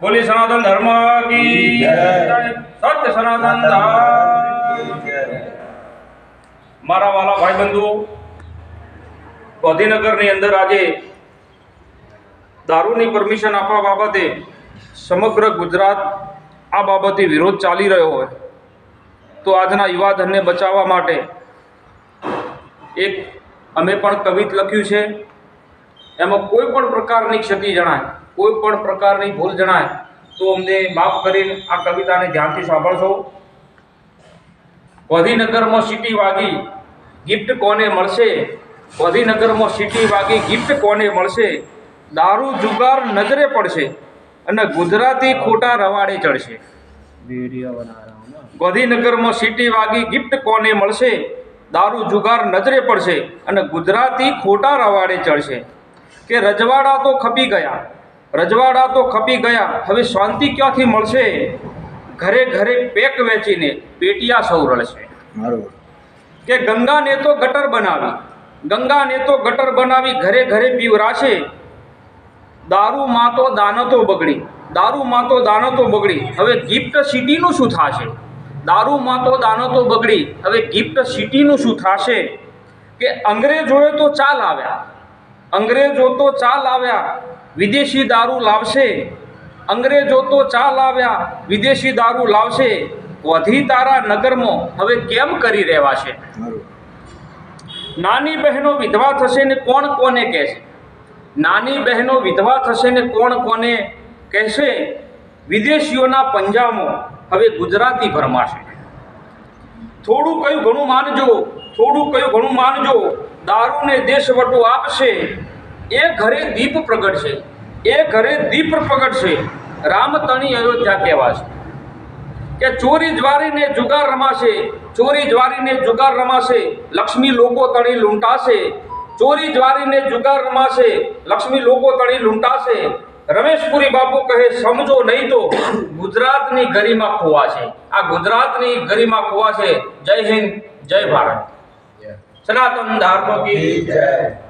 બોલી સનાતન ધર્મ કી સત્ય સનાતન મારા વાલા ભાઈ બંધુઓ ગાંધીનગરની અંદર આજે દારૂની પરમિશન આપવા બાબતે સમગ્ર ગુજરાત આ બાબતે વિરોધ ચાલી રહ્યો હોય તો આજના યુવાધનને બચાવવા માટે એક અમે પણ કવિત લખ્યું છે. એમાં કોઈ પણ પ્રકારની ક્ષતિ જણાય. કોઈ પણ પ્રકારની ભૂલ જણાય તો અમને માફ કરીને આ કવિતાને ધ્યાનથી સાંભળશો. ગાંધીનગરમાં સિટી વાગી ગિફ્ટ કોને મળશે? ગાંધીનગરમાં સિટી વાગી ગિફ્ટ કોને મળશે? દારૂ જુગાર નજરે પડશે અને ગુજરાતી ખોટા રવાડે ચડશે. ગાંધીનગરમાં સિટી વાગી ગિફ્ટ કોને મળશે? દારૂ જુગાર નજરે પડશે અને ગુજરાતી ખોટા રવાડે ચડશે. કે રજવાડા તો ખપી ગયા. રજવાડા તો ખપી ગયા. હવે શાંતિ ક્યાંથી મળશે? ઘરે ઘરે પેક વેચીને પેટિયા સૌ રળશે. કે ગંગાને તો ગટર બનાવી. ગંગાને તો ગટર બનાવી ઘરે ઘરે પીવરાશે. દારૂમાં તો દાનતો બગડી. દારૂમાં તો દાનતો બગડી. હવે ગિફ્ટ સિટીનું શું થશે? દારૂમાં તો દાનતો બગડી. હવે ગિફ્ટ સિટીનું શું થશે? કે અંગ્રેજોએ તો ચાલ આવ્યા. અંગ્રેજો તો ચાલ આવ્યા. વિદેશી દારૂ લાવશે. અંગ્રેજો તો ચા લાવ્યા વિદેશી દારૂ લાવશે. વધી તારા નગરમાં હવે કેમ કરી રહેવાશે નાની બહેનો વિધવા થશે ને કોણ કોને કહેશે? નાની બહેનો વિધવા થશે ને કોણ કોને કહેશે? વિદેશીઓના પંજામાં હવે ગુજરાતી ભરમાશે થોડું કયું ઘણું માનજો થોડું કયું ઘણું માનજો. દારૂને દેશવટો આપશે. એ ઘરે દીપ પ્રગટશે. એ ઘરે દીપ પ્રગટશે. રામતણી અયોધ્યા કહેવાશે. કે ચોરી જ્વારીને જુગાર રમાશે ચોરી જ્વારીને જુગાર રમાશે લક્ષ્મી લોકો તણી લૂંટાશે. ચોરી જ્વારીને જુગાર રમાશે લક્ષ્મી લોકો તણી લૂંટાશે. રમેશપુરી બાપુ કહે સમજો નહીં તો ગુજરાતની ગરિમા ખોવાશે. આ ગુજરાતની ગરિમા ખોવાશે. જય હિન્દ જય ભારત. સનાતન ધર્મ કી જય.